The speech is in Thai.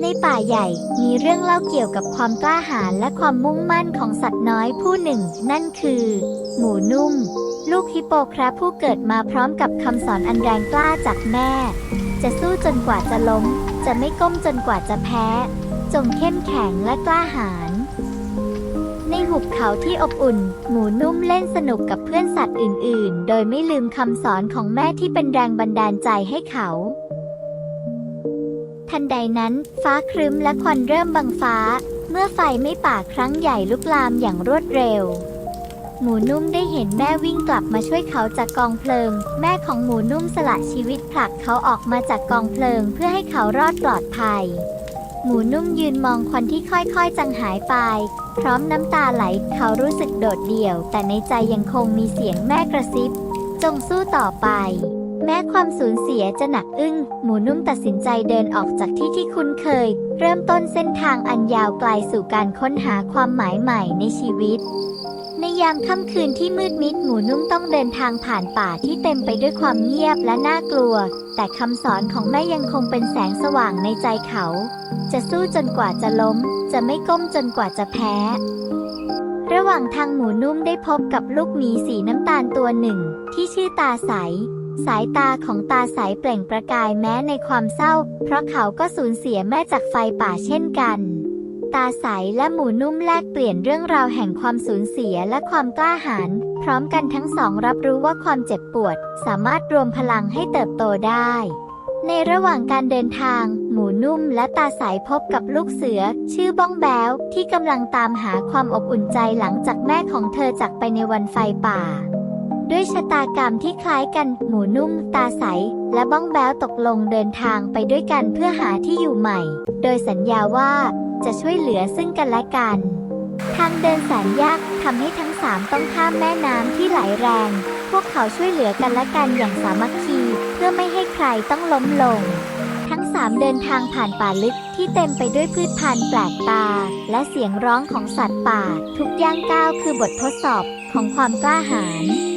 ในป่าใหญ่มีเรื่องเล่าเกี่ยวกับความกล้าหาญและความมุ่งมั่นของสัตว์น้อยผู้หนึ่ง นั่นคือ หมูนุ่ม ลูกฮิปโปครับผู้เกิดมาพร้อมกับคำสอนอันแรงกล้าจากแม่ จะสู้จนกว่าจะล้ม จะไม่ก้มจนกว่าจะแพ้ จงเข้มแข็งและกล้าหาญในหุบเขาที่อบอุ่น หมูนุ่มเล่นสนุกกับเพื่อนสัตว์อื่น ๆ โดยไม่ลืมคำสอนของแม่ที่เป็นแรงบันดาลใจให้เขา ทันใดนั้น ฟ้าครึ้มและควันเริ่มบังฟ้า เมื่อไฟไม่ป่าครั้งใหญ่ลุกลามอย่างรวดเร็ว หมูนุ่มได้เห็นแม่วิ่งกลับมาช่วยเขาจากกองเพลิง แม่ของหมูนุ่มสละชีวิตผลักเขาออกมาจากกองเพลิง เพื่อให้เขารอดปลอดภัย หมูนุ่มยืนมองควันที่ค่อยๆจางหายไป พร้อมน้ำตาไหลเขารู้สึกโดดเดี่ยว แต่ในใจยังคงมีเสียงแม่กระซิบ จงสู้ต่อไป แม้ความสูญเสียจะหนักอึ้ง หมูนุ่มตัดสินใจเดินออกจากที่ที่คุ้นเคย เริ่มต้นเส้นทางอันยาวไกลสู่การค้นหาความหมายใหม่ในชีวิต ในยามค่ำคืนที่มืดมิดหมูนุ่มต้องเดินทางผ่านป่าที่เต็มไปด้วยความเงียบและน่ากลัว แต่คำสอนของแม่ยังคงเป็นแสงสว่างในใจเขา จะสู้จนกว่าจะล้ม จะไม่ก้มจนกว่าจะแพ้ระหว่างทางหมูนุ่มได้พบกับลูกหมีสีน้ำตาลตัวหนึ่ง ที่ชื่อตาใส สายตาของตาใสเปล่งประกายแม้ในความเศร้า เพราะเขาก็สูญเสียแม่จากไฟป่าเช่นกัน ตาใสและหมูนุ่มแลกเปลี่ยนเรื่องราวแห่งความสูญเสียและความกล้าหาญพร้อมกันทั้งสองรับรู้ว่าความเจ็บปวด สามารถรวมพลังให้เติบโตได้ ในระหว่างการเดินทาง หมูนุ่มและตาใสพบกับลูกเสือ ชื่อบ้องแบ้วที่กำลังตามหาความอบอุ่นใจหลังจากแม่ของเธอจากไปในวันไฟป่า ชะตากรรมที่คล้ายกัน หมูนุ่ม ตาใส และบ้องแบ้วตกลงเดินทางไปด้วยกันเพื่อหาที่อยู่ใหม่ โดยสัญญาว่าจะช่วยเหลือซึ่งกันและกัน ทางเดินแสนยากทำให้ทั้งสามต้องข้ามแม่น้ำที่ไหลแรง พวกเขาช่วยเหลือกันและกันอย่างสามัคคี เพื่อไม่ให้ใครต้องล้มลง ทั้งสามเดินทางผ่านป่าลึกที่เต็มไปด้วยพืชพันธุ์แปลกตา และเสียงร้องของสัตว์ป่า ทุกย่างก้าวคือบททดสอบของความกล้าหาญ